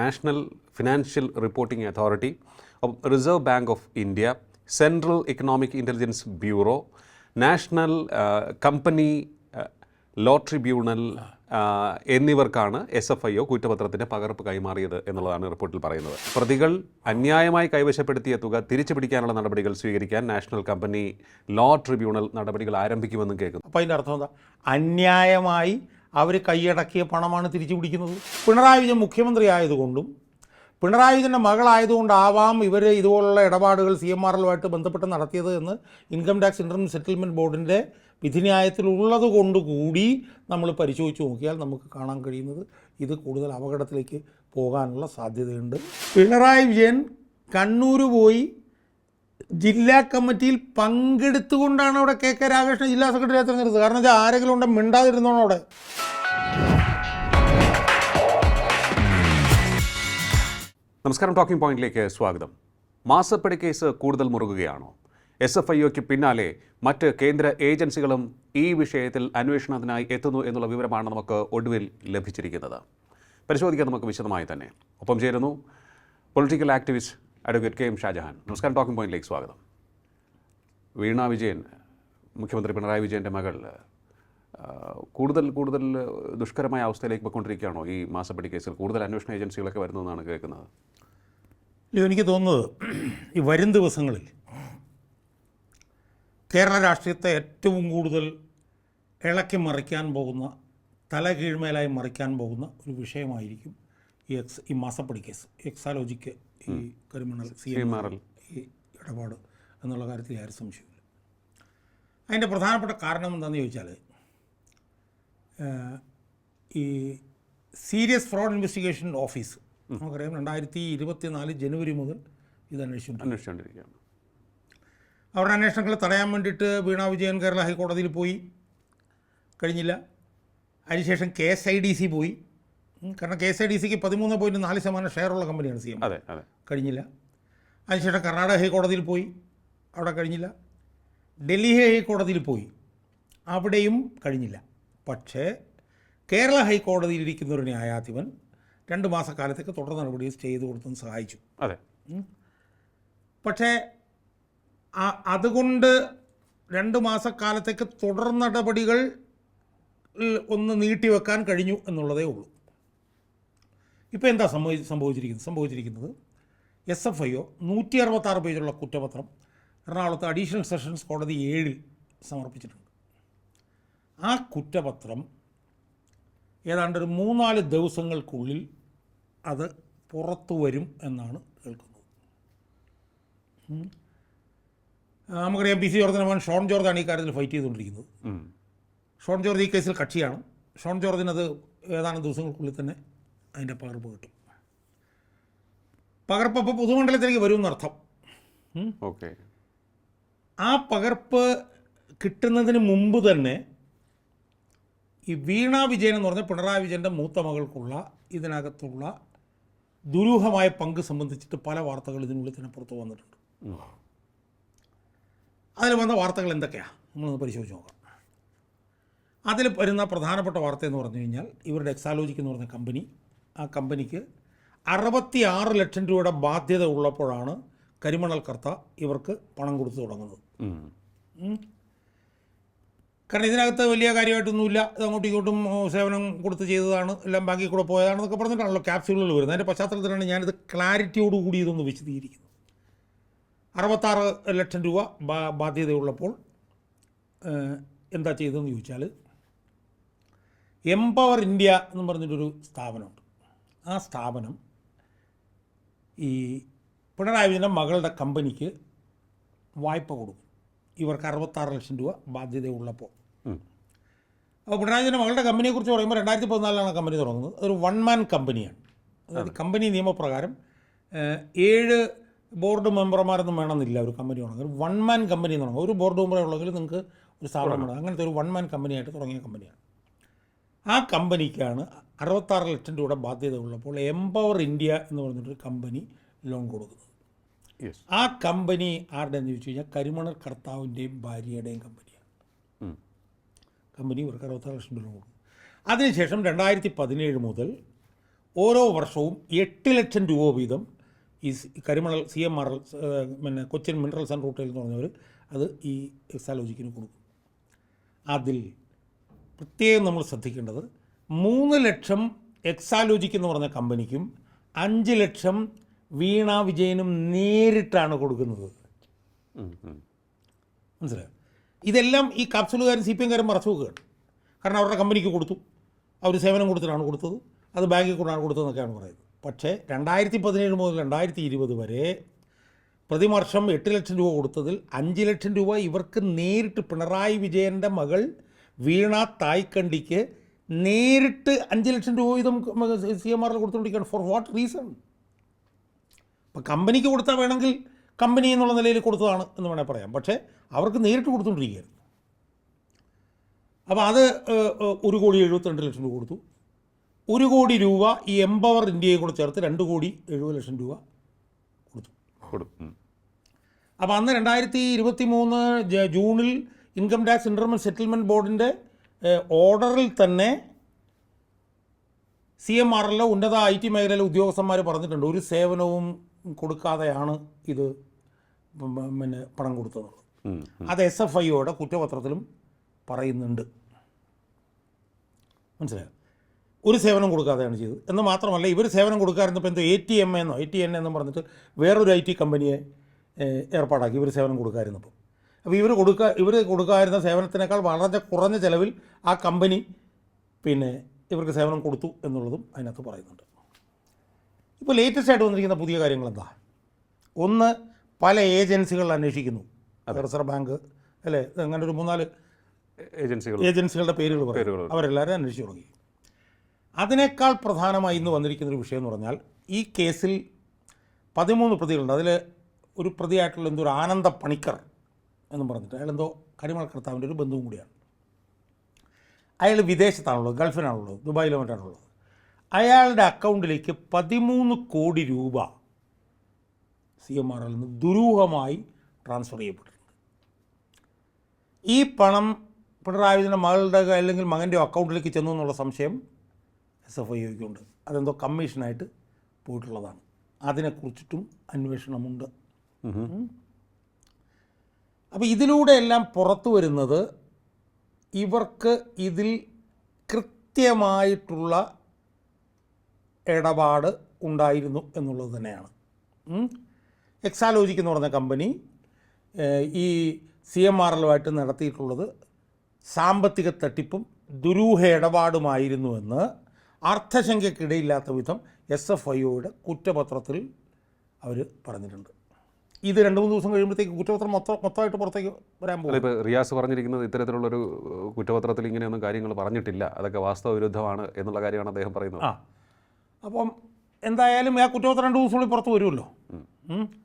National financial reporting authority reserve bank of India central economic intelligence bureau national company law tribunal എന്നിവർക്കാണ് S F I O കുറ്റപത്രത്തിന്റെ പകർപ്പ് കൈമാറിയത് എന്നുള്ളതാണ് റിപ്പോർട്ടിൽ പറയുന്നത്. പ്രതികൾ അന്യായമായി കൈവശപ്പെടുത്തിയ തുക തിരിച്ചു പിടിക്കാനുള്ള നടപടികൾ സ്വീകരിക്കാൻ നാഷണൽ കമ്പനി ലോ ട്രിബ്യൂണൽ നടപടികൾ ആരംഭിക്കുമെന്നും കേൾക്കുന്നു. അപ്പോൾ അതിന്റെ അർത്ഥം എന്താ? അന്യായമായി അവർ കൈയടക്കിയ പണമാണ് തിരിച്ചു പിടിക്കുന്നത്. പിണറായി വിജയൻ മുഖ്യമന്ത്രി ആയതുകൊണ്ടും പിണറായി വിജയന്റെ മകളായതുകൊണ്ടാവാം ഇവർ ഇതുപോലുള്ള ഇടപാടുകൾ സി എം ആർ ബന്ധപ്പെട്ട് നടത്തിയത് എന്ന് ഇൻകം ടാക്സ് ഇന്റർം സെറ്റിൽമെന്റ് ബോർഡിന്റെ വിധിന്യായത്തിലുള്ളത് കൊണ്ടുകൂടി നമ്മൾ പരിശോധിച്ച് നോക്കിയാൽ നമുക്ക് കാണാൻ കഴിയുന്നത് ഇത് കൂടുതൽ അപകടത്തിലേക്ക് പോകാനുള്ള സാധ്യതയുണ്ട്. പിണറായി വിജയൻ കണ്ണൂർ പോയി ജില്ലാ കമ്മിറ്റിയിൽ പങ്കെടുത്തുകൊണ്ടാണ് അവിടെ കെ കെ രാകേഷിനെ ജില്ലാ സെക്രട്ടറി തിരഞ്ഞെടുത്തത്. കാരണം വെച്ചാൽ ആരെങ്കിലും ഉണ്ടെങ്കിൽ മിണ്ടാതിരുന്നോണം അവിടെ? നമസ്കാരം ടോക്കിംഗ് പോയിന്റിലേക്ക് സ്വാഗതം. മാസപ്പടി കേസ് കൂടുതൽ മുറുകുകയാണോ? എസ് എഫ് ഐ ഒക്ക് പിന്നാലെ മറ്റ് കേന്ദ്ര ഏജൻസികളും ഈ വിഷയത്തിൽ അന്വേഷണത്തിനായി എത്തുന്നു എന്നുള്ള വിവരമാണ് നമുക്ക് ഒടുവിൽ ലഭിച്ചിരിക്കുന്നത്. പരിശോധിക്കാൻ നമുക്ക് വിശദമായി തന്നെ. ഒപ്പം ചേരുന്നു political activist advocate K M Shajahan നമസ്കാരം. ടോക്കിംഗ് പോയിന്റിലേക്ക് സ്വാഗതം. വീണ വിജയൻ മുഖ്യമന്ത്രി പിണറായി വിജയന്റെ മകൾ കൂടുതൽ കൂടുതൽ ദുഷ്കരമായ അവസ്ഥയിലേക്ക് പോയിക്കൊണ്ടിരിക്കുകയാണോ ഈ മാസപ്പടി കേസിൽ? കൂടുതൽ അന്വേഷണ ഏജൻസികളൊക്കെ വരുന്നതെന്നാണ് കേൾക്കുന്നത്. എനിക്ക് തോന്നുന്നത് ഈ വരും ദിവസങ്ങളിൽ കേരള രാഷ്ട്രീയത്തെ ഏറ്റവും കൂടുതൽ ഇളക്കി മറിക്കാൻ പോകുന്ന തല കീഴ്മേലായി മറിക്കാൻ പോകുന്ന ഒരു വിഷയമായിരിക്കും ഈ എക്സ് ഈ മാസപ്പടി കേസ് എക്സാലോജിക്ക് ഈ കരിമണൽ സി എം ആർ. ഈ ഇടപാട് എന്നുള്ള കാര്യത്തിൽ ആരും സംശയമില്ല. അതിന്റെ പ്രധാനപ്പെട്ട കാരണം എന്താണെന്ന് ചോദിച്ചാൽ ഈ സീരിയസ് ഫ്രോഡ് ഇൻവെസ്റ്റിഗേഷൻ ഓഫീസ് നമുക്കറിയാം രണ്ടായിരത്തി ഇരുപത്തി നാല് ജനുവരി മുതൽ ഇത് അന്വേഷിച്ചു അന്വേഷിച്ചുകൊണ്ടിരിക്കുകയാണ്. അവരുടെ അന്വേഷണങ്ങൾ തടയാൻ വേണ്ടിയിട്ട് വീണാ വിജയൻ കേരള ഹൈക്കോടതിയിൽ പോയി. കഴിഞ്ഞില്ല. അതിനുശേഷം K S I D C പോയി. കാരണം കെ എസ് ഐ ഡി സിക്ക് പതിമൂന്ന് പോയിന്റ് നാല് ശതമാനം ഷെയറുള്ള കമ്പനിയാണ് സി എം. അതെ അതെ. കഴിഞ്ഞില്ല. അതിനുശേഷം കർണാടക ഹൈക്കോടതിയിൽ പോയി. അവിടെ കഴിഞ്ഞില്ല. ഡൽഹി ഹൈക്കോടതിയിൽ പോയി. അവിടെയും കഴിഞ്ഞില്ല. പക്ഷേ കേരള ഹൈക്കോടതിയിൽ ഇരിക്കുന്ന ഒരു ന്യായാധിപൻ രണ്ട് മാസക്കാലത്തേക്ക് തുടർ നടപടി ചെയ്തു കൊടുത്തെന്ന് സഹായിച്ചു. അതെ. പക്ഷേ അതുകൊണ്ട് രണ്ട് മാസക്കാലത്തേക്ക് തുടർ നടപടികൾ ഒന്ന് നീട്ടിവെക്കാൻ കഴിഞ്ഞു എന്നുള്ളതേ ഉള്ളൂ. ഇപ്പോൾ എന്താ സംഭവി സംഭവിച്ചിരിക്കുന്നത് സംഭവിച്ചിരിക്കുന്നത്? എസ് എഫ് ഐ ഒ നൂറ്റി അറുപത്താറ് പേജുള്ള കുറ്റപത്രം എറണാകുളത്ത് അഡീഷണൽ സെഷൻസ് കോടതി ഏഴിൽ സമർപ്പിച്ചിട്ടുണ്ട്. ആ കുറ്റപത്രം ഏതാണ്ട് ഒരു മൂന്നാൽ ദിവസങ്ങൾക്കുള്ളിൽ അത് പുറത്തു വരും എന്നാണ് കേൾക്കുന്നത്. നമുക്കറിയാം പി സി ജോർജിന്റെ മകൻ ഷോൺ ജോർജാണ് ഈ കാര്യത്തിൽ ഫൈറ്റ് ചെയ്തുകൊണ്ടിരിക്കുന്നത്. ഷോൺ ജോർജ് ഈ കേസിൽ കക്ഷിയാണ്. ഷോൺ ജോർജിനത് ഏതാനും ദിവസങ്ങൾക്കുള്ളിൽ തന്നെ അതിന്റെ പകർപ്പ് കിട്ടും. പകർപ്പ് അപ്പോൾ പൊതുമണ്ഡലത്തിലേക്ക് വരും എന്നർത്ഥം ഓക്കെ. ആ പകർപ്പ് കിട്ടുന്നതിന് മുമ്പ് തന്നെ ഈ വീണ വിജയൻ എന്ന് പറഞ്ഞ പിണറായി വിജയന്റെ മൂത്ത മകൾക്കുള്ള ഇതിനകത്തുള്ള ദുരൂഹമായ പങ്ക് സംബന്ധിച്ചിട്ട് പല വാർത്തകൾ ഇതിനുള്ളിൽ തന്നെ പുറത്തു വന്നിട്ടുണ്ട്. അതിൽ വന്ന വാർത്തകൾ എന്തൊക്കെയാണ് നമ്മളൊന്ന് പരിശോധിച്ച് നോക്കാം. അതിൽ വരുന്ന പ്രധാനപ്പെട്ട വാർത്ത എന്ന് പറഞ്ഞു കഴിഞ്ഞാൽ ഇവരുടെ എക്സാലോജിക് എന്ന് പറഞ്ഞ കമ്പനി ആ കമ്പനിക്ക് അറുപത്തി ആറ് ലക്ഷം രൂപയുടെ ബാധ്യത ഉള്ളപ്പോഴാണ് കരിമണൽ കർത്ത ഇവർക്ക് പണം കൊടുത്തു തുടങ്ങുന്നത്. കാരണം ഇതിനകത്ത് വലിയ കാര്യമായിട്ടൊന്നുമില്ല. ഇത് അങ്ങോട്ടും ഇങ്ങോട്ടും സേവനം കൊടുത്ത് ചെയ്തതാണ് എല്ലാം ബാങ്കിൽ കൂടെ പോയതാണെന്നൊക്കെ പറഞ്ഞിട്ടാണല്ലോ ക്യാപ്സ്യൂളുകൾ വരുന്നത്. അതിന്റെ പശ്ചാത്തലത്തിലാണ് ഞാനിത് ക്ലാരിറ്റിയോടുകൂടി ഇതൊന്ന് വിശദീകരിക്കുന്നത്. അറുപത്താറ് ലക്ഷം രൂപ ബാ- ബാധ്യതയുള്ളപ്പോൾ എന്താ ചെയ്തതെന്ന് ചോദിച്ചാൽ എംപവർ ഇന്ത്യ എന്ന് പറഞ്ഞിട്ടൊരു സ്ഥാപനമുണ്ട്. ആ സ്ഥാപനം ഈ പിണറായി വിജയന്റെ മകളുടെ കമ്പനിക്ക് വായ്പ കൊടുക്കും. ഇവർക്ക് അറുപത്താറ് ലക്ഷം രൂപ ബാധ്യതയുള്ളപ്പോൾ. അപ്പോൾ പിണറായി വിജയന്റെ മകളുടെ കമ്പനിയെക്കുറിച്ച് പറയുമ്പോൾ രണ്ടായിരത്തി പതിനാലിലാണ് കമ്പനി തുടങ്ങുന്നത്. അതൊരു വൺ മാൻ കമ്പനിയാണ് അതായത് കമ്പനി നിയമപ്രകാരം ഏഴ് ബോർഡ് മെമ്പർമാരൊന്നും വേണമെന്നില്ല ഒരു കമ്പനി തുടങ്ങുന്നത് ഒരു വൺ മാൻ കമ്പനി തുടങ്ങും. ഒരു ബോർഡ് മെമ്പറേ ഉള്ളെങ്കിൽ നിങ്ങൾക്ക് ഒരു സ്ഥാപനം വേണം അങ്ങനത്തെ ഒരു വൺ മാൻ കമ്പനിയായിട്ട് തുടങ്ങിയ കമ്പനിയാണ് ആ കമ്പനിക്കാണ് അറുപത്താറ് ലക്ഷം രൂപയുടെ ബാധ്യത ഉള്ളപ്പോൾ എംപവർ ഇന്ത്യ എന്ന് പറഞ്ഞിട്ടൊരു കമ്പനി ലോൺ കൊടുക്കുന്നത്. ആ കമ്പനി ആരുടെ എന്ന് ചോദിച്ചു കഴിഞ്ഞാൽ കരിമണൽ കർത്താവിന്റെയും ഭാര്യയുടെയും കമ്പനിയാണ്. കമ്പനി ഇവർക്ക് അറുപത്താറ് ലക്ഷം രൂപ കൊടുക്കും അതിനുശേഷം രണ്ടായിരത്തി പതിനേഴ് മുതൽ ഓരോ വർഷവും എട്ട് ലക്ഷം രൂപ വീതം ഈ കരിമണൽ സി എം ആർ എൽ പിന്നെ കൊച്ചിൻ മിനറൽസ് ആൻഡ് റൂട്ടേൽ എന്ന് പറഞ്ഞവർ അത് ഈ എക്സാലോജിക്കിന് കൊടുക്കും. അതിൽ പ്രത്യേകം നമ്മൾ ശ്രദ്ധിക്കേണ്ടത് മൂന്ന് ലക്ഷം എക്സാലോജിക്ക് എന്ന് പറഞ്ഞ കമ്പനിക്കും അഞ്ച് ലക്ഷം വീണ വിജയനും നേരിട്ടാണ് കൊടുക്കുന്നത്. മനസ്സിലായോ? ഇതെല്ലാം ഈ കാപ്സുലുകാരും സി പി എംകാരും മറച്ചു വെക്കുകയാണ് കാരണം അവരുടെ കമ്പനിക്ക് കൊടുത്തു. അവർ സേവനം കൊടുത്തിട്ടാണ് കൊടുത്തത്. അത് ബാങ്കിൽ കൊണ്ടാണ് കൊടുത്തതെന്നൊക്കെയാണ് പറയുന്നത്. പക്ഷേ രണ്ടായിരത്തി പതിനേഴ് മുതൽ രണ്ടായിരത്തി ഇരുപത് വരെ പ്രതിവർഷം എട്ട് ലക്ഷം രൂപ കൊടുത്തതിൽ അഞ്ച് ലക്ഷം രൂപ ഇവർക്ക് നേരിട്ട് പിണറായി വിജയന്റെ മകൾ വീണ തായ്ക്കണ്ടിക്ക് നേരിട്ട് അഞ്ച് ലക്ഷം രൂപ വീതം സി എം ആറിൽ കൊടുത്തുകൊണ്ടിരിക്കുകയാണ്. ഫോർ വാട്ട് റീസൺ ഇപ്പം കമ്പനിക്ക് കൊടുത്താൽ വേണമെങ്കിൽ കമ്പനി എന്നുള്ള നിലയിൽ കൊടുത്തതാണ് എന്ന് വേണേൽ പറയാം. പക്ഷേ അവർക്ക് നേരിട്ട് കൊടുത്തുകൊണ്ടിരിക്കുകയായിരുന്നു. അപ്പോൾ അത് ഒരു കോടി എഴുപത്തിരണ്ട് ലക്ഷം രൂപ കൊടുത്തു. ഒരു കോടി രൂപ ഈ എംപവർ ഇന്ത്യയെ കൂടെ ചേർത്ത് രണ്ട് കോടി എഴുപത് ലക്ഷം രൂപ കൊടുത്തു. കൊടുക്കും അപ്പോൾ അന്ന് രണ്ടായിരത്തി ഇരുപത്തി മൂന്ന് ജൂണിൽ ഇൻകം ടാക്സ് ഇന്റർമെന്റ് സെറ്റിൽമെന്റ് ബോർഡിന്റെ ഓർഡറിൽ തന്നെ സി എം ആർ എല്ലോ ഉന്നത ഐ ടി മേഖലയിലെ ഉദ്യോഗസ്ഥന്മാർ പറഞ്ഞിട്ടുണ്ട്. ഒരു സേവനവും കൊടുക്കാതെയാണ് ഇത് പിന്നെ പണം കൊടുത്തത്. അത് എസ് എഫ് ഐയുടെ കുറ്റപത്രത്തിലും പറയുന്നുണ്ട്. മനസ്സിലായോ? ഒരു സേവനം കൊടുക്കാതെയാണ് ചെയ്തത്. എന്ന് മാത്രമല്ല ഇവർ സേവനം കൊടുക്കാതിരുന്നപ്പോൾ എന്തോ എ ടി എം എന്നോ എ ടി എൻ എന്നും പറഞ്ഞിട്ട് വേറൊരു ഐ ടി കമ്പനിയെ ഏർപ്പാടാക്കി ഇവർ സേവനം കൊടുക്കാതിരുന്നപ്പോൾ അപ്പോൾ ഇവർ കൊടുക്കുക ഇവർ കൊടുക്കാതിരുന്ന സേവനത്തിനേക്കാൾ വളരെ കുറഞ്ഞ ചിലവിൽ ആ കമ്പനി പിന്നെ ഇവർക്ക് സേവനം കൊടുത്തു എന്നുള്ളതും അതിനകത്ത് പറയുന്നുണ്ട്. ഇപ്പോൾ ലേറ്റസ്റ്റ് ആയിട്ട് വന്നിരിക്കുന്ന പുതിയ കാര്യങ്ങൾ എന്താ ഒന്ന് പല ഏജൻസികൾ അന്വേഷിക്കുന്നു. റിസർവ് ബാങ്ക് അല്ലേ? അങ്ങനെ ഒരു മൂന്നാൽ ഏജൻസികൾ. ഏജൻസികളുടെ പേരുകൾ പറയും. അവരെല്ലാവരും അന്വേഷിച്ചു തുടങ്ങി. അതിനേക്കാൾ പ്രധാനമായി ഇന്ന് വന്നിരിക്കുന്ന ഒരു വിഷയം എന്ന് പറഞ്ഞാൽ ഈ കേസിൽ പതിമൂന്ന് പ്രതികളുണ്ട്. അതിൽ ഒരു പ്രതിയായിട്ടുള്ള എന്തോ ആനന്ദ പണിക്കർ എന്നും പറഞ്ഞിട്ട് അയാൾ എന്തോ കരിമൾ കർത്താവിന്റെ ഒരു ബന്ധുവും കൂടിയാണ്. അയാൾ വിദേശത്താണുള്ളത് ഗൾഫിനാണുള്ളത് ദുബായിലോ മറ്റാണുള്ളത് അയാളുടെ അക്കൗണ്ടിലേക്ക് പതിമൂന്ന് കോടി രൂപ സി എം ആറിൽ നിന്ന് ദുരൂഹമായി ട്രാൻസ്ഫർ ചെയ്യപ്പെട്ടിട്ടുണ്ട്. ഈ പണം പിണറായി വിജയന്റെ മകളുടെ അല്ലെങ്കിൽ മകന്റെ അക്കൗണ്ടിലേക്ക് ചെന്നു എന്നുള്ള സംശയം എസ് എഫ് ഐക്കുണ്ട് അതെന്തോ കമ്മീഷനായിട്ട് പോയിട്ടുള്ളതാണ്. അതിനെക്കുറിച്ചിട്ടും അന്വേഷണമുണ്ട്. അപ്പോൾ ഇതിലൂടെ എല്ലാം പുറത്തു വരുന്നത് ഇവർക്ക് ഇതിൽ കൃത്യമായിട്ടുള്ള ഇടപാട് ഉണ്ടായിരുന്നു എന്നുള്ളത് തന്നെയാണ്. എക്സാലോജിക്ക് എക്സാലോജിക് എന്ന് പറഞ്ഞ കമ്പനി ഈ സി എം ആർ എല്ലുമായിട്ട് നടത്തിയിട്ടുള്ളത് സാമ്പത്തിക തട്ടിപ്പും ദുരൂഹ ഇടപാടുമായിരുന്നുവെന്ന് അർത്ഥശങ്കയ്ക്കിടയില്ലാത്ത വിധം എസ് എഫ് ഐഒയുടെ കുറ്റപത്രത്തിൽ അവർ പറഞ്ഞിട്ടുണ്ട്. ഇത് രണ്ട് മൂന്ന് ദിവസം കഴിയുമ്പോഴത്തേക്ക് കുറ്റപത്രം മൊത്തം മൊത്തമായിട്ട് പുറത്തേക്ക് വരാൻ പോകും. ഇപ്പോൾ റിയാസ് പറഞ്ഞിരിക്കുന്നത് ഇത്തരത്തിലുള്ളൊരു ഏഹ്, കുറ്റപത്രത്തിൽ ഇങ്ങനെയൊന്നും കാര്യങ്ങൾ പറഞ്ഞിട്ടില്ല. അതൊക്കെ വാസ്തവ വിരുദ്ധമാണ് എന്നുള്ള കാര്യമാണ് അദ്ദേഹം പറയുന്നത്. ആ. അപ്പം എന്തായാലും ആ കുറ്റപത്രം രണ്ട് ദിവസങ്ങളിൽ പുറത്ത് വരുമല്ലോ? അപ്പുറത്ത്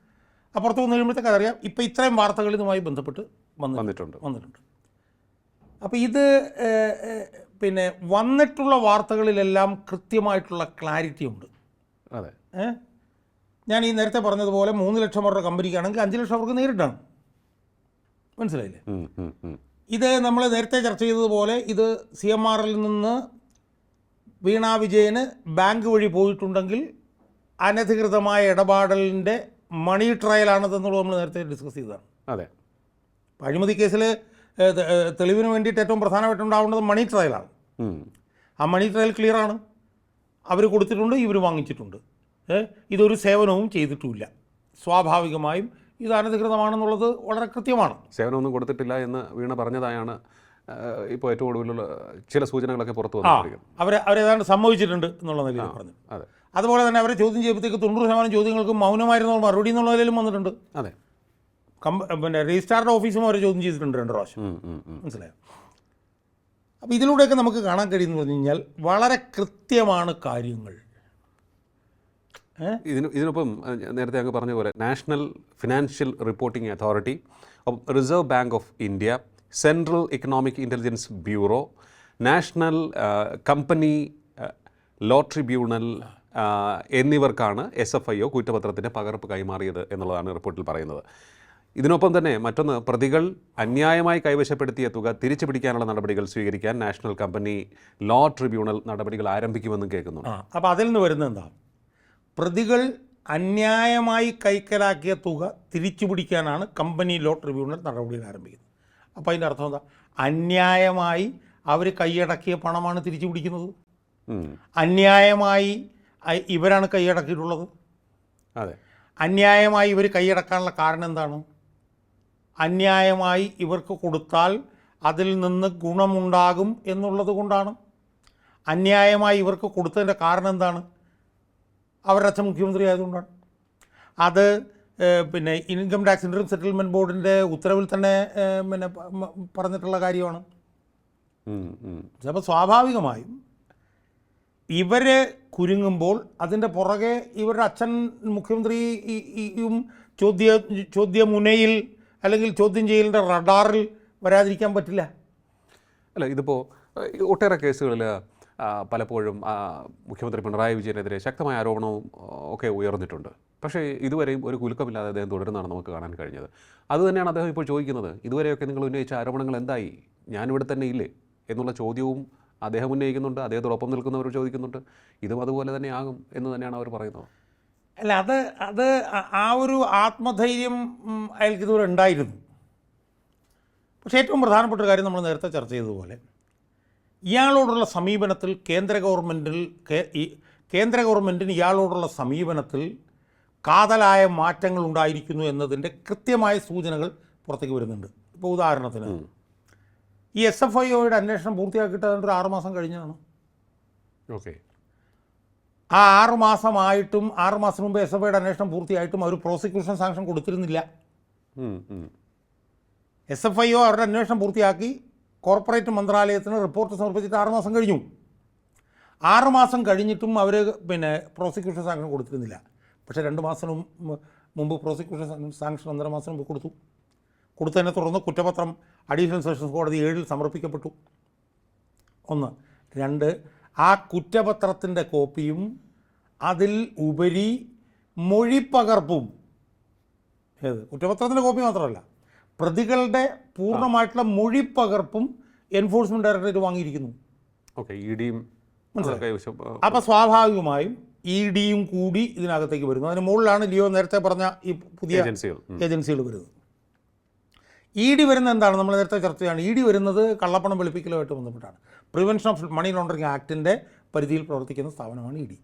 ആ പുറത്ത് വന്നു കഴിയുമ്പോഴത്തേക്ക് അതറിയാം. ഇപ്പം ഇത്രയും വാർത്തകൾ ഇതുമായി ബന്ധപ്പെട്ട് വന്നു വന്നിട്ടുണ്ട്. വന്നിട്ടുണ്ട്. അപ്പോൾ ഇത് ഏഹ്, ഏഹ്, പിന്നെ വന്നിട്ടുള്ള വാർത്തകളിലെല്ലാം കൃത്യമായിട്ടുള്ള ക്ലാരിറ്റി ഉണ്ട് അതെ. ഏ? ഞാൻ ഈ നേരത്തെ പറഞ്ഞതുപോലെ മൂന്ന് ലക്ഷം അവരുടെ കമ്പനിക്കാണെങ്കിൽ അഞ്ച് ലക്ഷം അവർക്ക് നേരിട്ടാണ് മനസ്സിലായില്ലേ. ഇത് നമ്മൾ നേരത്തെ ചർച്ച ചെയ്തതുപോലെ ഇത് സി എം ആറിൽ നിന്ന് വീണ വിജയന് ബാങ്ക് വഴി പോയിട്ടുണ്ടെങ്കിൽ അനധികൃതമായ ഇടപാടലിന്റെ മണി ട്രയലാണതെന്നുള്ളത് നമ്മൾ നേരത്തെ ഡിസ്കസ് ചെയ്തതാണ്. അതെ. അഴിമതി കേസിൽ തെളിവിന് വേണ്ടിയിട്ട് ഏറ്റവും പ്രധാനമായിട്ടുണ്ടാവേണ്ടത് മണി ട്രയലാണ്. ആ മണി ട്രയൽ ക്ലിയറാണ്. അവർ കൊടുത്തിട്ടുണ്ട് ഇവർ വാങ്ങിച്ചിട്ടുണ്ട്? ഇതൊരു സേവനവും ചെയ്തിട്ടുമില്ല. സ്വാഭാവികമായും ഇത് അനധികൃതമാണെന്നുള്ളത് വളരെ കൃത്യമാണ്. സേവനമൊന്നും കൊടുത്തിട്ടില്ല എന്ന് വീണ പറഞ്ഞതായാണ് ഇപ്പോൾ ഏറ്റവും ഒടുവിലുള്ള ചില സൂചനകളൊക്കെ പുറത്തു വന്നു അവർ അവരേതാണ്ട് സമ്മതിച്ചിട്ടുണ്ട് എന്നുള്ള നിലയിൽ പറഞ്ഞു. അതെ. അതുപോലെ തന്നെ അവരെ ചോദ്യം ചെയ്യുമ്പോഴത്തേക്ക് തൊണ്ണൂറ് ശതമാനം ചോദ്യങ്ങൾക്ക് മൗനമായിരുന്നു മറുപടി എന്നുള്ള നിലയിലും വന്നിട്ടുണ്ട്. അതെ. പിന്നെ രജിസ്ട്രാറുടെ ഓഫീസും അവരെ ചോദ്യം ചെയ്തിട്ടുണ്ട് രണ്ട് പ്രാവശ്യം. മനസ്സിലായോ? അപ്പോൾ ഇതിലൂടെയൊക്കെ നമുക്ക് കാണാൻ കഴിയുമെന്ന് പറഞ്ഞു കഴിഞ്ഞാൽ വളരെ കൃത്യമാണ് കാര്യങ്ങൾ. ഇതിന് ഇതിനൊപ്പം നേരത്തെ അങ്ങ് പറഞ്ഞ പോലെ national financial reporting authority reserve bank of India central economic intelligence bureau national company law tribunal എന്നിവർക്കാണ് എസ് എഫ് ഐ ഒ കുറ്റപത്രത്തിന്റെ പകർപ്പ് കൈമാറിയത് എന്നുള്ളതാണ് റിപ്പോർട്ടിൽ പറയുന്നത്. ഇതിനൊപ്പം തന്നെ മറ്റൊന്ന് പ്രതികൾ അന്യായമായി കൈവശപ്പെടുത്തിയ തുക തിരിച്ചു പിടിക്കാനുള്ള നടപടികൾ സ്വീകരിക്കാൻ നാഷണൽ കമ്പനി ലോ ട്രിബ്യൂണൽ നടപടികൾ ആരംഭിക്കുമെന്നും കേൾക്കുന്നു അപ്പോൾ അതിൽ നിന്ന് വരുന്നത് എന്താ? പ്രതികൾ അന്യായമായി കൈക്കലാക്കിയ തുക തിരിച്ചു പിടിക്കാനാണ് കമ്പനി ലോ ട്രിബ്യൂണൽ നടപടികൾ ആരംഭിക്കുന്നത്. അപ്പോൾ അതിന്റെ അർത്ഥം എന്താ? അന്യായമായി അവർ കൈയടക്കിയ പണമാണ് തിരിച്ചു പിടിക്കുന്നത്. അന്യായമായി ഇവരാണ് കൈയടക്കിയിട്ടുള്ളത്. അതെ. അന്യായമായി ഇവർ കൈയടക്കാനുള്ള കാരണം എന്താണ്? അന്യായമായി ഇവർക്ക് കൊടുത്താൽ അതിൽ നിന്ന് ഗുണമുണ്ടാകും എന്നുള്ളത് കൊണ്ടാണ്. അന്യായമായി ഇവർക്ക് കൊടുത്തതിന്റെ കാരണം എന്താണ്? അവരുടെ അച്ഛൻ മുഖ്യമന്ത്രി ആയതുകൊണ്ടാണ്. അത് പിന്നെ ഇൻകം ടാക്സ് ഇൻകം സെറ്റിൽമെന്റ് ബോർഡിന്റെ ഉത്തരവിൽ തന്നെ പിന്നെ പറഞ്ഞിട്ടുള്ള കാര്യമാണ്. അപ്പോൾ സ്വാഭാവികമായും ഇവർ കുരുങ്ങുമ്പോൾ അതിന്റെ പുറകെ ഇവരുടെ അച്ഛൻ മുഖ്യമന്ത്രിയും ചോദ്യ ചോദ്യമുനയിൽ അല്ലെങ്കിൽ ചോദ്യം ചെയ്യലിന്റെ റഡാറിൽ വരാതിരിക്കാൻ പറ്റില്ല. അല്ല ഇതിപ്പോൾ ഒട്ടേറെ കേസുകളിൽ പലപ്പോഴും മുഖ്യമന്ത്രി പിണറായി വിജയനെതിരെ ശക്തമായ ആരോപണവും ഒക്കെ ഉയർന്നിട്ടുണ്ട്. പക്ഷേ ഇതുവരെയും ഒരു കുലുക്കമില്ലാതെ അദ്ദേഹം തുടരുന്നതാണ് നമുക്ക് കാണാൻ കഴിഞ്ഞത്. അതുതന്നെയാണ് അദ്ദേഹം ഇപ്പോൾ ചോദിക്കുന്നത് ഇതുവരെയൊക്കെ നിങ്ങൾ ഉന്നയിച്ച ആരോപണങ്ങൾ എന്തായി? ഞാനിവിടെ തന്നെ ഇല്ലേ? എന്നുള്ള ചോദ്യവും അദ്ദേഹം ഉന്നയിക്കുന്നുണ്ട് അദ്ദേഹത്തോടൊപ്പം നിൽക്കുന്നവർ ചോദിക്കുന്നുണ്ട്. ഇതും അതുപോലെ തന്നെ ആകും എന്ന് തന്നെയാണ് അവർ പറയുന്നത്. അല്ല അത് അത് ആ- ഒരു ആത്മധൈര്യം അയാൾക്ക് ഇതുവരെ ഉണ്ടായിരുന്നു. പക്ഷേ ഏറ്റവും പ്രധാനപ്പെട്ട കാര്യം നമ്മൾ നേരത്തെ ചർച്ച ചെയ്തതുപോലെ ഇയാളോടുള്ള സമീപനത്തിൽ കേന്ദ്ര ഗവൺമെന്റിൽ കേന്ദ്ര ഗവൺമെന്റിന് ഇയാളോടുള്ള സമീപനത്തിൽ കാതലായ മാറ്റങ്ങൾ ഉണ്ടായിരിക്കുന്നു എന്നതിന്റെ കൃത്യമായ സൂചനകൾ പുറത്തേക്ക് വരുന്നുണ്ട്. ഇപ്പോൾ ഉദാഹരണത്തിന് ഈ എസ് എഫ് ഐ ഒയുടെ അന്വേഷണം പൂർത്തിയാക്കിയിട്ട് അതിന്റെ ഒരു ആറുമാസം കഴിഞ്ഞാണ് ഓക്കെ. ആ ആറുമാസമായിട്ടും മാസമായിട്ടും ആറ് മാസം മുമ്പ് എസ് എഫ് ഐയുടെ അന്വേഷണം പൂർത്തിയായിട്ടും അവർ പ്രോസിക്യൂഷൻ സാങ്ഷൻ കൊടുത്തിരുന്നില്ല. എസ് എഫ് ഐ ഒ അവരുടെ അന്വേഷണം പൂർത്തിയാക്കി കോർപ്പറേറ്റ് മന്ത്രാലയത്തിന് റിപ്പോർട്ട് സമർപ്പിച്ചിട്ട് ആറുമാസം കഴിഞ്ഞു. ആറുമാസം കഴിഞ്ഞിട്ടും അവർ പിന്നെ പ്രോസിക്യൂഷൻ സാങ്ഷൻ കൊടുത്തിരുന്നില്ല. പക്ഷേ രണ്ട് മാസം മുമ്പ് പ്രോസിക്യൂഷൻ സാങ്ഷൻ ഒന്നര മാസം മുമ്പ് കൊടുത്തു. കൊടുത്തതിനെ തുടർന്ന് കുറ്റപത്രം അഡീഷണൽ സെഷൻസ് കോടതി ഏഴിൽ സമർപ്പിക്കപ്പെട്ടു. ഒന്ന്. രണ്ട്. ആ കുറ്റപത്രത്തിന്റെ കോപ്പിയും അതിൽ ഉപരി മൊഴിപ്പകർപ്പും ഏത്? കുറ്റപത്രത്തിന്റെ കോപ്പി മാത്രമല്ല. പ്രതികളുടെ പൂർണമായിട്ടുള്ള മൊഴി പകർപ്പും എൻഫോഴ്സ്മെന്റ് ഡയറക്ടറേറ്റ് വാങ്ങിയിരിക്കുന്നു. ഓക്കെ ഇ ഡിയും അപ്പോൾ സ്വാഭാവികമായും ഇ ഡിയും കൂടി ഇതിനകത്തേക്ക് വരുന്നു. അതിന് മുകളിലാണ് ലിയോ നേരത്തെ പറഞ്ഞ ഈ പുതിയ ഏജൻസികൾ. വരുന്നത്. ഇ ഡി വരുന്നത് എന്താണ്? നമ്മൾ നേരത്തെ ചർച്ച ചെയ്യാണ്. ഇ ഡി വരുന്നത് കള്ളപ്പണം വെളുപ്പിക്കലുമായിട്ട് ബന്ധപ്പെട്ടാണ്. പ്രിവെൻഷൻ ഓഫ് മണി ലോണ്ടറിങ് ആക്ടിന്റെ പരിധിയിൽ പ്രവർത്തിക്കുന്ന സ്ഥാപനമാണ് ഇ ഡി.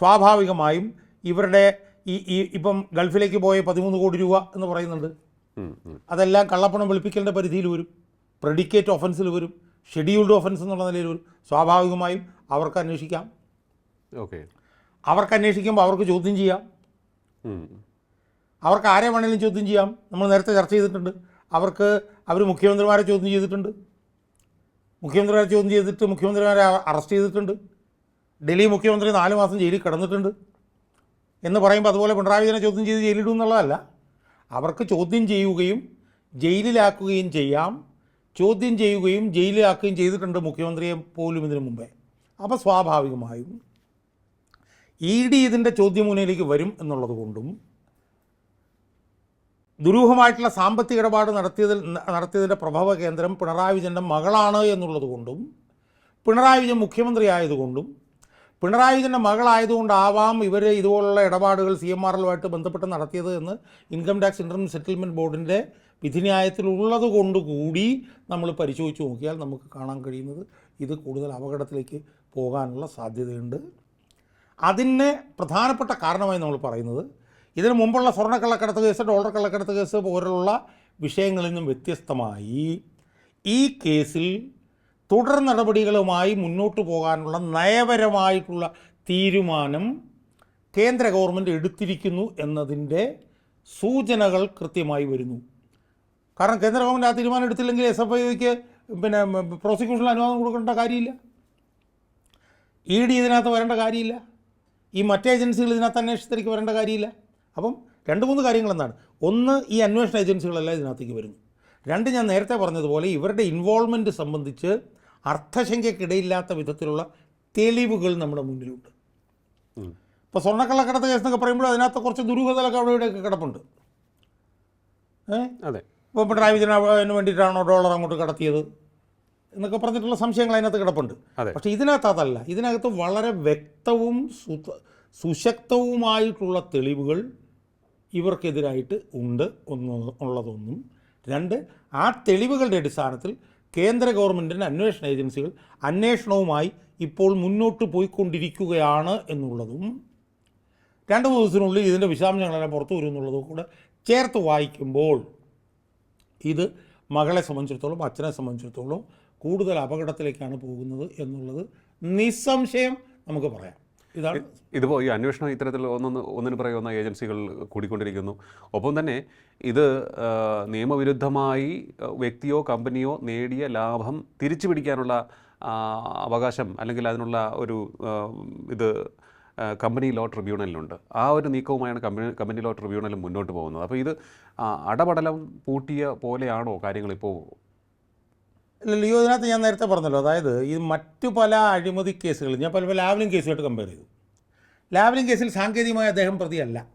സ്വാഭാവികമായും ഇവരുടെ ഈ ഈ ഇപ്പം ഗൾഫിലേക്ക് പോയ പതിമൂന്ന് കോടി രൂപ എന്ന് പറയുന്നുണ്ട്. അതെല്ലാം കള്ളപ്പണം വെളുപ്പിക്കലിന്റെ പരിധിയിൽ വരും. പ്രെഡിക്കേറ്റ് ഒഫൻസിൽ വരും. ഷെഡ്യൂൾഡ് ഒഫൻസ് എന്നുള്ള നിലയിൽ വരും. സ്വാഭാവികമായും അവർക്ക് അന്വേഷിക്കാം. ഓക്കെ. അവർക്ക് അന്വേഷിക്കുമ്പോൾ അവർക്ക് ചോദ്യം ചെയ്യാം. അവർക്ക് ആരെ വേണമെങ്കിലും ചോദ്യം ചെയ്യാം. നമ്മൾ നേരത്തെ ചർച്ച ചെയ്തിട്ടുണ്ട്. അവർക്ക് അവർ മുഖ്യമന്ത്രിമാരെ ചോദ്യം ചെയ്തിട്ടുണ്ട്. മുഖ്യമന്ത്രിമാരെ ചോദ്യം ചെയ്തിട്ട് മുഖ്യമന്ത്രിമാരെ അറസ്റ്റ് ചെയ്തിട്ടുണ്ട്. ഡൽഹി മുഖ്യമന്ത്രി നാല് മാസം ജയിലിൽ കിടന്നിട്ടുണ്ട്. എന്ന് പറയുമ്പോൾ അതുപോലെ പിണറായി വിജയനെ ചോദ്യം ചെയ്ത് ജയിലിടും എന്നുള്ളതല്ല. അവർക്ക് ചോദ്യം ചെയ്യുകയും ജയിലിലാക്കുകയും ചെയ്യാം. ചോദ്യം ചെയ്യുകയും ജയിലിലാക്കുകയും ചെയ്തിട്ടുണ്ട് മുഖ്യമന്ത്രിയെ പോലും ഇതിനു മുമ്പേ. അപ്പോൾ സ്വാഭാവികമായും ഇ ഡി ഇതിന്റെ ചോദ്യമുനയിലേക്ക് വരും എന്നുള്ളത് കൊണ്ടും ദുരൂഹമായിട്ടുള്ള സാമ്പത്തിക ഇടപാട് നടത്തിയതിൽ നടത്തിയതിന്റെ പ്രഭവ കേന്ദ്രം പിണറായി വിജയന്റെ മകളാണ് എന്നുള്ളത് കൊണ്ടും പിണറായി വിജയൻ മുഖ്യമന്ത്രി ആയതുകൊണ്ടും പിണറായി വിജയന്റെ മകളായതുകൊണ്ടാവാം ഇവർ ഇതുപോലുള്ള ഇടപാടുകൾ സി എം ആറിലുമായിട്ട് ബന്ധപ്പെട്ട് നടത്തിയത് എന്ന് ഇൻകം ടാക്സ് ഇന്റർം സെറ്റിൽമെന്റ് ബോർഡിന്റെ വിധിന്യായത്തിലുള്ളത് കൊണ്ട് കൂടി നമ്മൾ പരിശോധിച്ച് നോക്കിയാൽ നമുക്ക് കാണാൻ കഴിയുന്നത് ഇത് കൂടുതൽ അപകടത്തിലേക്ക് പോകാനുള്ള സാധ്യതയുണ്ട്. അതിന് പ്രധാനപ്പെട്ട കാരണമായി നമ്മൾ പറയുന്നത് ഇതിനു മുമ്പുള്ള സ്വർണക്കള്ളക്കടത്ത് കേസ് ഡോളർ കള്ളക്കടത്ത് കേസ് പോലുള്ള വിഷയങ്ങളിൽ നിന്നും വ്യത്യസ്തമായി ഈ കേസിൽ തുടർ നടപടികളുമായി മുന്നോട്ട് പോകാനുള്ള നയപരമായിട്ടുള്ള തീരുമാനം കേന്ദ്ര ഗവൺമെന്റ് എടുത്തിരിക്കുന്നു എന്നതിന്റെ സൂചനകൾ കൃത്യമായി വരുന്നു. കാരണം കേന്ദ്ര ഗവൺമെന്റ് ആ തീരുമാനം എടുത്തില്ലെങ്കിൽ എസ് എഫ് ഐക്ക് പിന്നെ പ്രോസിക്യൂഷനിൽ അനുവാദം കൊടുക്കേണ്ട കാര്യമില്ല. ഇ ഡി ഇതിനകത്ത് വരേണ്ട കാര്യമില്ല. ഈ മറ്റേ ഏജൻസികൾ ഇതിനകത്ത് അന്വേഷണത്തിലേക്ക് വരേണ്ട കാര്യമില്ല. അപ്പം രണ്ട് മൂന്ന് കാര്യങ്ങൾ എന്താണ്? ഒന്ന് ഈ അന്വേഷണ ഏജൻസികളെല്ലാം ഇതിനകത്തേക്ക് വരുന്നു. രണ്ട് ഞാൻ നേരത്തെ പറഞ്ഞതുപോലെ ഇവരുടെ ഇൻവോൾവ്മെന്റ് സംബന്ധിച്ച് അർത്ഥശങ്കയ്ക്കിടയില്ലാത്ത വിധത്തിലുള്ള തെളിവുകൾ നമ്മുടെ മുന്നിലുണ്ട്. ഇപ്പോൾ സ്വർണക്കള്ളക്കടത്ത് കേസ് എന്നൊക്കെ പറയുമ്പോൾ അതിനകത്ത് കുറച്ച് ദുരൂഹതകളൊക്കെ അവിടെ ഇവിടെയൊക്കെ കിടപ്പുണ്ട് അതെ. ഇപ്പോൾ പിണറായി വിജയൻ അതിന് വേണ്ടിയിട്ടാണോ ഡോളർ അങ്ങോട്ട് കടത്തിയത് എന്നൊക്കെ പറഞ്ഞിട്ടുള്ള സംശയങ്ങൾ അതിനകത്ത് കിടപ്പുണ്ട്. പക്ഷെ പക്ഷേ ഇതിനകത്ത് അതല്ല ഇതിനകത്ത് വളരെ വ്യക്തവും സുശക്തവുമായിട്ടുള്ള തെളിവുകൾ ഇവർക്കെതിരായിട്ട് ഉണ്ട് ഒന്ന് ഉള്ളതൊന്നും. രണ്ട് ആ തെളിവുകളുടെ അടിസ്ഥാനത്തിൽ കേന്ദ്ര ഗവൺമെന്റിന്റെ അന്വേഷണ ഏജൻസികൾ അന്വേഷണവുമായി ഇപ്പോൾ മുന്നോട്ട് പോയിക്കൊണ്ടിരിക്കുകയാണ് എന്നുള്ളതും രണ്ട് മൂന്ന് ദിവസത്തിനുള്ളിൽ ഇതിന്റെ വിശദാംശങ്ങളെല്ലാം പുറത്തു വരും എന്നുള്ളതും കൂടെ ചേർത്ത് വായിക്കുമ്പോൾ ഇത് മകളെ സംബന്ധിച്ചിടത്തോളം അച്ഛനെ സംബന്ധിച്ചിടത്തോളം കൂടുതൽ അപകടത്തിലേക്കാണ് പോകുന്നത് എന്നുള്ളത് നിസ്സംശയം നമുക്ക് പറയാം. ഇതാണ്. ഇതിപ്പോൾ ഈ അന്വേഷണം ഇത്തരത്തിൽ ഒന്നൊന്ന് ഒന്നിന് പറയുന്ന ഏജൻസികൾ കൂടിക്കൊണ്ടിരിക്കുന്നു. ഒപ്പം തന്നെ ഇത് നിയമവിരുദ്ധമായി വ്യക്തിയോ കമ്പനിയോ നേടിയ ലാഭം തിരിച്ചു പിടിക്കാനുള്ള അവകാശം അല്ലെങ്കിൽ അതിനുള്ള ഒരു ഇത് കമ്പനി ലോ ട്രിബ്യൂണലിനുണ്ട്. ആ ഒരു നീക്കവുമായാണ് കമ്പനി കമ്പനി ലോ ട്രിബ്യൂണൽ മുന്നോട്ട് പോകുന്നത്. അപ്പോൾ ഇത് അടപടലം പൂട്ടിയ പോലെയാണോ കാര്യങ്ങളിപ്പോൾ ലിയോ ഇതിനകത്ത് ഞാൻ നേരത്തെ പറഞ്ഞല്ലോ അതായത് ഈ മറ്റു പല അഴിമതി കേസുകളിൽ ഞാൻ പല പല ലാവലിംഗ് കേസുമായിട്ട് കമ്പയർ ചെയ്തു. ലാവലിംഗ് കേസിൽ സാങ്കേതികമായി അദ്ദേഹം പ്രതിയല്ല.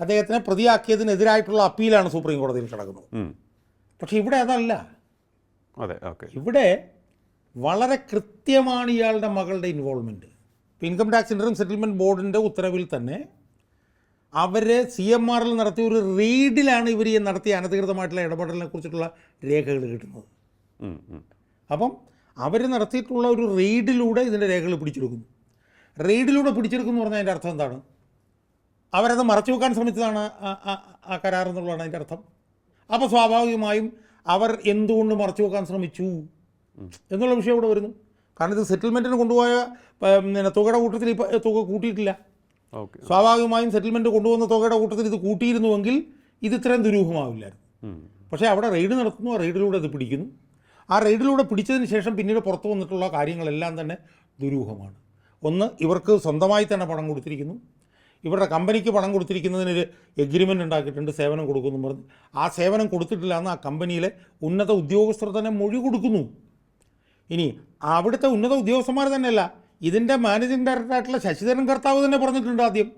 അദ്ദേഹത്തിനെ പ്രതിയാക്കിയതിനെതിരായിട്ടുള്ള അപ്പീലാണ് സുപ്രീം കോടതിയിൽ കിടക്കുന്നത്. പക്ഷെ ഇവിടെ അതല്ല. അതെ ഓക്കെ. ഇവിടെ വളരെ കൃത്യമാണ് ഇയാളുടെ മകളുടെ ഇൻവോൾവ്മെന്റ് ഇൻകം ടാക്സ് ഇന്ററും സെറ്റിൽമെന്റ് ബോർഡിന്റെ ഉത്തരവിൽ തന്നെ അവർ സി എം ആറിൽ നടത്തിയ ഒരു റീഡിലാണ് ഇവർ ഈ നടത്തിയ അനധികൃതമായിട്ടുള്ള ഇടപെടലിനെ കുറിച്ചിട്ടുള്ള രേഖകൾ കിട്ടുന്നത്. അപ്പം അവർ നടത്തിയിട്ടുള്ള ഒരു റെയ്ഡിലൂടെ ഇതിന്റെ രേഖകൾ പിടിച്ചെടുക്കുന്നു. റെയ്ഡിലൂടെ പിടിച്ചെടുക്കുന്നു പറഞ്ഞാൽ അതിന്റെ അർത്ഥം എന്താണ്? അവരത് മറച്ചു വെക്കാൻ ശ്രമിച്ചതാണ് ആ- കരാർ എന്നുള്ളതാണ് അതിന്റെ അർത്ഥം. അപ്പോൾ സ്വാഭാവികമായും അവർ എന്തുകൊണ്ട് മറച്ചു വെക്കാൻ ശ്രമിച്ചു എന്നുള്ള വിഷയം ഇവിടെ വരുന്നു. കാരണം ഇത് സെറ്റിൽമെന്റിന് കൊണ്ടുപോയ പിന്നെ തുകയുടെ കൂട്ടത്തിൽ ഇപ്പോൾ തുക കൂട്ടിയിട്ടില്ല. സ്വാഭാവികമായും സെറ്റിൽമെന്റ് കൊണ്ടുവന്ന തുകയുടെ കൂട്ടത്തിൽ ഇത് കൂട്ടിയിരുന്നുവെങ്കിൽ ഇത് ഇത്രയും ദുരൂഹമാവില്ലായിരുന്നു. പക്ഷേ അവിടെ റെയ്ഡ് നടത്തുന്നു ആ റെയ്ഡിലൂടെ അത് പിടിക്കുന്നു. ആ റെയ്ഡിലൂടെ പിടിച്ചതിന് ശേഷം പിന്നീട് പുറത്തു വന്നിട്ടുള്ള കാര്യങ്ങളെല്ലാം തന്നെ ദുരൂഹമാണ്. ഒന്ന് ഇവർക്ക് സ്വന്തമായി തന്നെ പണം കൊടുത്തിരിക്കുന്നു. ഇവരുടെ കമ്പനിക്ക് പണം കൊടുത്തിരിക്കുന്നതിനൊരു എഗ്രിമെന്റ് ഉണ്ടാക്കിയിട്ടുണ്ട് സേവനം കൊടുക്കുന്നു പറഞ്ഞ്. ആ സേവനം കൊടുത്തിട്ടില്ല എന്ന് ആ കമ്പനിയിലെ ഉന്നത ഉദ്യോഗസ്ഥർ തന്നെ മൊഴി കൊടുക്കുന്നു. ഇനി അവിടുത്തെ ഉന്നത ഉദ്യോഗസ്ഥന്മാർ തന്നെയല്ല ഇതിന്റെ മാനേജിംഗ് ഡയറക്ടറായിട്ടുള്ള ശശിധരൻ കർത്താവ് തന്നെ പറഞ്ഞിട്ടുണ്ട് ആദ്യം.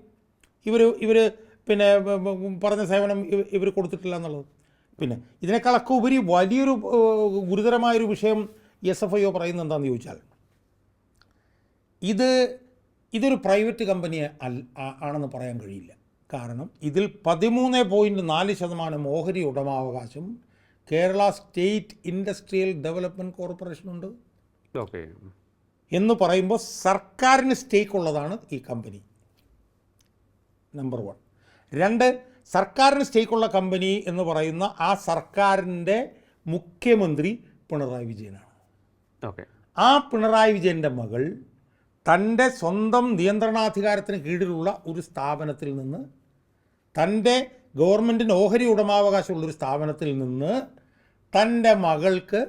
ഇവർ ഇവർ പിന്നെ പറഞ്ഞ സേവനം ഇവർ കൊടുത്തിട്ടില്ല എന്നുള്ളത്. പിന്നെ ഇതിനേക്കാളൊക്കെ ഉപരി വലിയൊരു ഗുരുതരമായൊരു വിഷയം എസ് എഫ് ഐ ഒ പറയുന്നത് എന്താണെന്ന് ചോദിച്ചാൽ ഇത് ഇതൊരു പ്രൈവറ്റ് കമ്പനി ആണെന്ന് പറയാൻ കഴിയില്ല. കാരണം ഇതിൽ പതിമൂന്ന് പോയിന്റ് നാല് ശതമാനം ഓഹരി ഉടമാവകാശം കേരള സ്റ്റേറ്റ് ഇൻഡസ്ട്രിയൽ ഡെവലപ്മെന്റ് കോർപ്പറേഷനുണ്ട്. ഓക്കെ. എന്ന് പറയുമ്പോൾ സർക്കാരിന് സ്റ്റേക്ക് ഉള്ളതാണ് ഈ കമ്പനി നമ്പർ വൺ രണ്ട് സർക്കാരിന് സ്റ്റേക്കുള്ള കമ്പനി എന്ന് പറയുന്ന ആ സർക്കാരിന്റെ മുഖ്യമന്ത്രി പിണറായി വിജയനാണ്. ഓക്കെ ആ പിണറായി വിജയന്റെ മകൾ തന്റെ സ്വന്തം നിയന്ത്രണാധികാരത്തിന് കീഴിലുള്ള ഒരു സ്ഥാപനത്തിൽ നിന്ന് തന്റെ ഗവൺമെന്റിന് ഓഹരി ഉടമാവകാശമുള്ളൊരു സ്ഥാപനത്തിൽ നിന്ന് തന്റെ മകൾക്ക്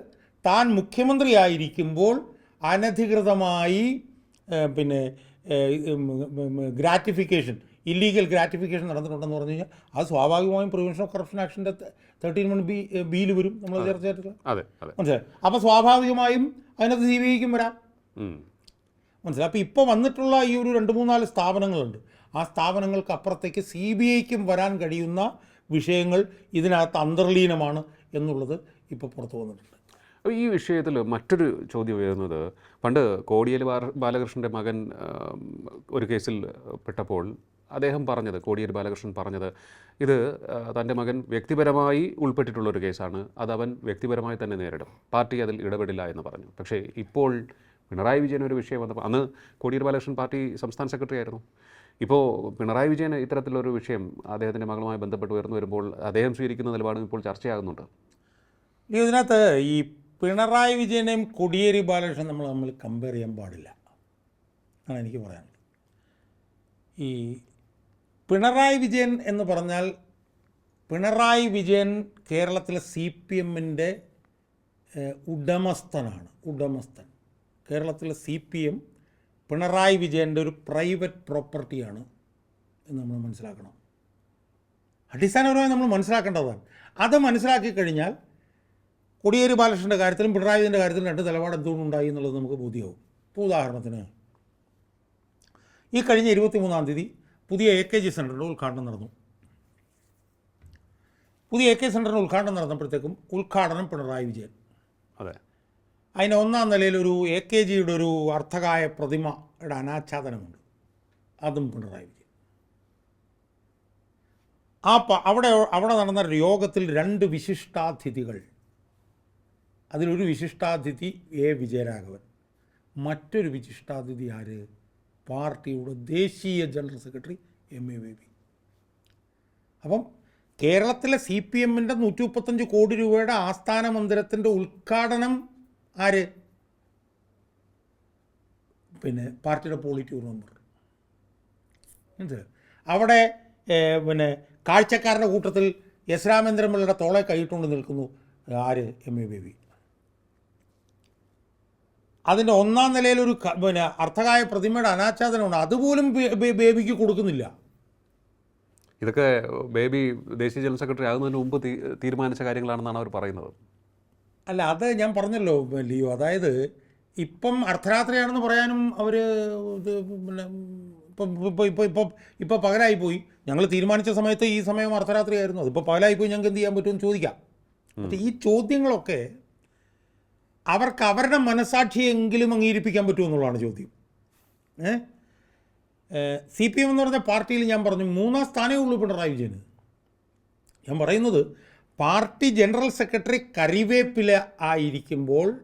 താൻ മുഖ്യമന്ത്രിയായിരിക്കുമ്പോൾ അനധികൃതമായി പിന്നെ ഗ്രാറ്റിഫിക്കേഷൻ ഇല്ലീഗൽ ഗ്രാറ്റിഫിക്കേഷൻ നടന്നിട്ടുണ്ടെന്ന് പറഞ്ഞു കഴിഞ്ഞാൽ അത് സ്വാഭാവികമായും പ്രിവെൻഷൻ ഓഫ് കറപ്ഷൻ ആക്ഷന്റെ തേർട്ടീൻ വൺ ബി ബിയിൽ വരും നമ്മൾ ചർച്ച ചെയ്തിട്ടുള്ള മനസ്സിലായി? അപ്പോൾ സ്വാഭാവികമായും അതിനകത്ത് സി ബി ഐക്കും വരാം. മനസ്സിലായി? അപ്പോൾ ഇപ്പോൾ വന്നിട്ടുള്ള ഈ ഒരു രണ്ട് മൂന്നാൽ സ്ഥാപനങ്ങളുണ്ട്. ആ സ്ഥാപനങ്ങൾക്ക് അപ്പുറത്തേക്ക് സി ബി ഐക്കും വരാൻ കഴിയുന്ന വിഷയങ്ങൾ ഇതിനകത്ത് അന്തർലീനമാണ് എന്നുള്ളത് ഇപ്പോൾ പുറത്തു വന്നിട്ടുണ്ട്. അപ്പോൾ ഈ വിഷയത്തിൽ മറ്റൊരു ചോദ്യം ഉയരുന്നത് പണ്ട് കോടിയേരി ബാല- ബാലകൃഷ്ണന്റെ മകൻ ഒരു കേസിൽ പെട്ടപ്പോൾ അദ്ദേഹം പറഞ്ഞത് കോടിയേരി ബാലകൃഷ്ണൻ പറഞ്ഞത് ഇത് തന്റെ മകൻ വ്യക്തിപരമായി ഉൾപ്പെട്ടിട്ടുള്ള ഒരു കേസാണ് അത് അവൻ വ്യക്തിപരമായി തന്നെ നേരിടും പാർട്ടി അതിൽ ഇടപെടില്ല എന്ന് പറഞ്ഞു. പക്ഷേ ഇപ്പോൾ പിണറായി വിജയൻ ഒരു വിഷയം വന്നപ്പോൾ അന്ന് കോടിയേരി ബാലകൃഷ്ണൻ പാർട്ടി സംസ്ഥാന സെക്രട്ടറി ആയിരുന്നു. ഇപ്പോൾ പിണറായി വിജയൻ ഇത്തരത്തിലൊരു വിഷയം അദ്ദേഹത്തിന്റെ മകളുമായി ബന്ധപ്പെട്ട് ഉയർന്നു വരുമ്പോൾ അദ്ദേഹം സ്വീകരിക്കുന്ന നിലപാടും ഇപ്പോൾ ചർച്ചയാകുന്നുണ്ട്. ഇതിനകത്ത് ഈ പിണറായി വിജയനെയും കൊടിയേരി ബാലകൃഷ്ണൻ നമ്മൾ തമ്മിൽ കമ്പയർ ചെയ്യാൻ പാടില്ല. ആണ് എനിക്ക് പറയാനുള്ളത്. ഈ പിണറായി വിജയൻ എന്ന് പറഞ്ഞാൽ പിണറായി വിജയൻ കേരളത്തിലെ സി പി എമ്മിന്റെ ഉടമസ്ഥനാണ്. ഉടമസ്ഥൻ. കേരളത്തിലെ സി പി എം പിണറായി വിജയന്റെ ഒരു പ്രൈവറ്റ് പ്രോപ്പർട്ടിയാണ് എന്ന് നമ്മൾ മനസ്സിലാക്കണം. അടിസ്ഥാനപരമായി നമ്മൾ മനസ്സിലാക്കേണ്ടതാണ്. അത് മനസ്സിലാക്കി കഴിഞ്ഞാൽ കോടിയേരി ബാലകൃഷ്ണന്റെ കാര്യത്തിലും പിണറായി വിജയന്റെ കാര്യത്തിലും രണ്ട് നിലപാട് എന്തുകൊണ്ടുണ്ടായി എന്നുള്ളത് നമുക്ക് ബോധ്യമാവും. ഇപ്പോൾ ഉദാഹരണത്തിന് ഈ കഴിഞ്ഞ ഇരുപത്തി മൂന്നാം തീയതി പുതിയ എ കെ ജി സെന്ററിന്റെ ഉദ്ഘാടനം നടന്നു. പുതിയ എ കെ സെന്ററിന്റെ ഉദ്ഘാടനം നടന്നപ്പോഴത്തേക്കും ഉദ്ഘാടനം പിണറായി വിജയൻ. അതെ. അതിന് ഒന്നാം നിലയിൽ ഒരു എ കെ ജിയുടെ ഒരു അർത്ഥകായ പ്രതിമയുടെ അനാച്ഛാദനമുണ്ട്. അതും പിണറായി വിജയൻ. ആ അവിടെ അവിടെ നടന്ന യോഗത്തിൽ രണ്ട് വിശിഷ്ടാതിഥികൾ അതിലൊരു വിശിഷ്ടാതിഥി എ വിജയരാഘവൻ. മറ്റൊരു വിശിഷ്ടാതിഥി ആര്? പാർട്ടിയുടെ ദേശീയ general secretary M A Baby. അപ്പം കേരളത്തിലെ സി പി എമ്മിന്റെ നൂറ്റി മുപ്പത്തഞ്ച് കോടി രൂപയുടെ ആസ്ഥാന മന്ദിരത്തിന്റെ ഉദ്ഘാടനം ആര്? പിന്നെ പാർട്ടിയുടെ പോളിറ്റ് ബ്യൂറോ മെമ്പർ? അവിടെ പിന്നെ കാഴ്ചക്കാരുടെ കൂട്ടത്തിൽ എസ് രാമേന്ദ്രൻ തോളെ കൈയിട്ടുകൊണ്ട് നിൽക്കുന്നു ആര്? M A Baby. അതിന്റെ ഒന്നാം നിലയിലൊരു ഒരു പിന്നെ അർത്ഥകായ പ്രതിമയുടെ അനാച്ഛാദനമുണ്ട്. അതുപോലും ബേബിക്ക് കൊടുക്കുന്നില്ല. ഇതൊക്കെ ബേബി ദേശീയ ജനറൽ സെക്രട്ടറി ആകുന്നതിന് മുമ്പ് തീരുമാനിച്ച കാര്യങ്ങളാണെന്നാണ് അവർ പറയുന്നത്. അല്ല അത് ഞാൻ പറഞ്ഞല്ലോ ലിയോ. അതായത് ഇപ്പം അർദ്ധരാത്രിയാണെന്ന് പറയാനും അവർ പിന്നെ ഇപ്പം ഇപ്പോൾ ഇപ്പോൾ ഇപ്പോൾ ഇപ്പോൾ പകലായിപ്പോയി. ഞങ്ങൾ തീരുമാനിച്ച സമയത്ത് ഈ സമയം അർദ്ധരാത്രിയായിരുന്നു. അതിപ്പോൾ പകലായിപ്പോയി ഞങ്ങൾക്ക് എന്ത് ചെയ്യാൻ പറ്റുമെന്ന് ചോദിക്കാം. പക്ഷേ ഈ ചോദ്യങ്ങളൊക്കെ അവർക്ക് അവരുടെ മനസാക്ഷിയെങ്കിലും അംഗീകരിപ്പിക്കാൻ പറ്റുമെന്നുള്ളതാണ് ചോദ്യം. ഏ? സി പി എം എന്ന് പറഞ്ഞ പാർട്ടിയിൽ ഞാൻ പറഞ്ഞു മൂന്നാം സ്ഥാനമേ ഉള്ളൂ പിണറായി വിജയന്. ഞാൻ പറയുന്നത് പാർട്ടി ജനറൽ സെക്രട്ടറി കരിവേപ്പില ആയിരിക്കുമ്പോൾ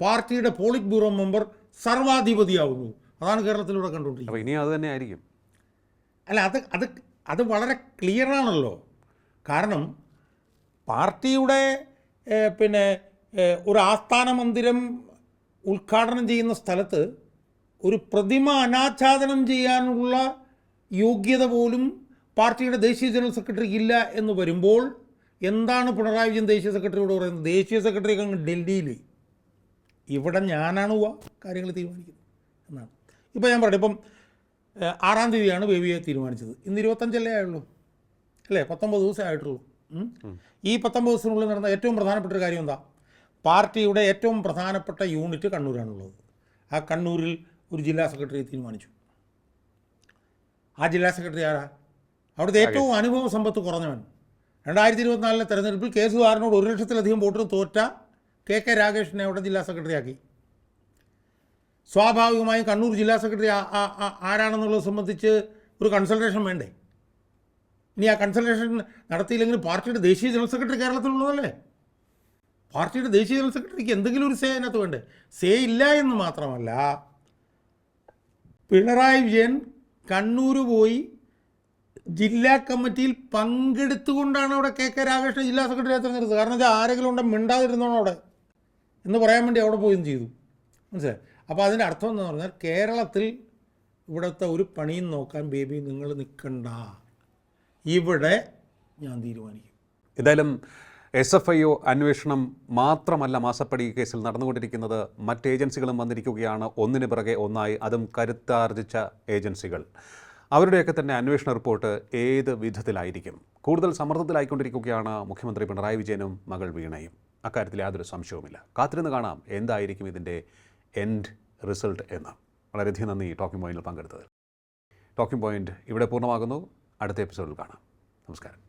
പാർട്ടിയുടെ പോളിറ്റ് ബ്യൂറോ മെമ്പർ സർവാധിപതിയാവുന്നു. അതാണ് കേരളത്തിലൂടെ കണ്ടുകൊണ്ടിരിക്കുന്നത്. ഇനി അത് തന്നെ ആയിരിക്കും. അല്ല അത് അത് അത് വളരെ ക്ലിയർ ആണല്ലോ കാരണം പാർട്ടിയുടെ പിന്നെ ഒരു ആസ്ഥാന മന്ദിരം ഉദ്ഘാടനം ചെയ്യുന്ന സ്ഥലത്ത് ഒരു പ്രതിമ അനാച്ഛാദനം ചെയ്യാനുള്ള യോഗ്യത പോലും പാർട്ടിയുടെ ദേശീയ ജനറൽ സെക്രട്ടറിക്ക് ഇല്ല എന്ന് വരുമ്പോൾ എന്താണ് പിണറായി വിജയൻ ദേശീയ സെക്രട്ടറിയോട് പറയുന്നത്? ദേശീയ സെക്രട്ടറി അങ്ങ് ഡൽഹിയിൽ ഇവിടെ ഞാനാണ് പോവുക കാര്യങ്ങൾ തീരുമാനിക്കുന്നത് എന്നാണ്. ഇപ്പോൾ ഞാൻ പറയട്ടെ ഇപ്പം ആറാം തീയതിയാണ് ബേബിയെ തീരുമാനിച്ചത്. ഇന്ന് ഇരുപത്തഞ്ചല്ലേ ആയുള്ളൂ? അല്ലേ? പത്തൊമ്പത് ദിവസമേ ആയിട്ടുള്ളൂ. ഈ പത്തൊമ്പത് ദിവസത്തിനുള്ളിൽ നടന്ന ഏറ്റവും പ്രധാനപ്പെട്ട ഒരു കാര്യം എന്താ? പാർട്ടിയുടെ ഏറ്റവും പ്രധാനപ്പെട്ട യൂണിറ്റ് കണ്ണൂരാണുള്ളത്. ആ കണ്ണൂരിൽ ഒരു ജില്ലാ സെക്രട്ടറിയെ തീരുമാനിച്ചു. ആ ജില്ലാ സെക്രട്ടറി ആരാ? അവിടുത്തെ ഏറ്റവും അനുഭവ സമ്പത്ത് കുറഞ്ഞവൻ. രണ്ടായിരത്തി ഇരുപത്തിനാലിലെ തെരഞ്ഞെടുപ്പിൽ കെ സുധാകരനോട് ഒരു ലക്ഷത്തിലധികം വോട്ടർ തോറ്റ കെ കെ രാഗേഷിനെ അവിടെ ജില്ലാ സെക്രട്ടറി ആക്കി. സ്വാഭാവികമായും കണ്ണൂർ ജില്ലാ സെക്രട്ടറി ആരാണെന്നുള്ളത് സംബന്ധിച്ച് ഒരു കൺസൾട്ടേഷൻ വേണ്ടേ? ഇനി ആ കൺസൾട്ടേഷൻ നടത്തിയില്ലെങ്കിൽ പാർട്ടിയുടെ ദേശീയ ജനറൽ സെക്രട്ടറി കേരളത്തിലുള്ളതല്ലേ? പാർട്ടിയുടെ ദേശീയ ജനറൽ സെക്രട്ടറിക്ക് എന്തെങ്കിലും ഒരു സേ അതിനകത്ത് വേണ്ടേ? സേ ഇല്ല എന്ന് മാത്രമല്ല പിണറായി വിജയൻ കണ്ണൂർ പോയി ജില്ലാ കമ്മിറ്റിയിൽ പങ്കെടുത്തുകൊണ്ടാണ് അവിടെ കെ കെ രാകേഷിനെ ജില്ലാ സെക്രട്ടറിയെ തിരഞ്ഞെടുത്തത്. കാരണം വെച്ചാൽ ആരെങ്കിലും ഉണ്ടെങ്കിൽ മിണ്ടാതിരുന്നോണം അവിടെ. എന്ന് പറയാൻ വേണ്ടി അവിടെ പോയി ചെയ്തു? മനസ്സിലായി? അപ്പോൾ അതിന്റെ അർത്ഥം എന്ന് പറഞ്ഞാൽ കേരളത്തിൽ ഇവിടുത്തെ ഒരു പണിയും നോക്കാൻ ബേബി നിങ്ങൾ നിൽക്കണ്ട ഇവിടെ ഞാൻ തീരുമാനിക്കും. എന്തായാലും എസ് എഫ് ഐ ഒ അന്വേഷണം മാത്രമല്ല മാസപ്പടി കേസിൽ നടന്നുകൊണ്ടിരിക്കുന്നത്. മറ്റ് ഏജൻസികളും വന്നിരിക്കുകയാണ്. ഒന്നിന് പിറകെ ഒന്നായി അതും കരുത്താർജിച്ച ഏജൻസികൾ. അവരുടെയൊക്കെ തന്നെ അന്വേഷണ റിപ്പോർട്ട് ഏത് വിധത്തിലായിരിക്കും? കൂടുതൽ സമ്മർദ്ദത്തിലായിക്കൊണ്ടിരിക്കുകയാണ് മുഖ്യമന്ത്രി പിണറായി വിജയനും മകൾ വീണയും. അക്കാര്യത്തിൽ യാതൊരു സംശയവുമില്ല. കാത്തിരുന്ന് കാണാം എന്തായിരിക്കും ഇതിന്റെ എൻഡ് റിസൾട്ട് എന്ന്. വളരെയധികം നന്ദി ടോക്കിംഗ് പോയിന്റിൽ പങ്കെടുത്തത് ടോക്കിംഗ് പോയിന്റ് ഇവിടെ പൂർണമാകുന്നു. അടുത്ത എപ്പിസോഡിൽ കാണാം. നമസ്കാരം.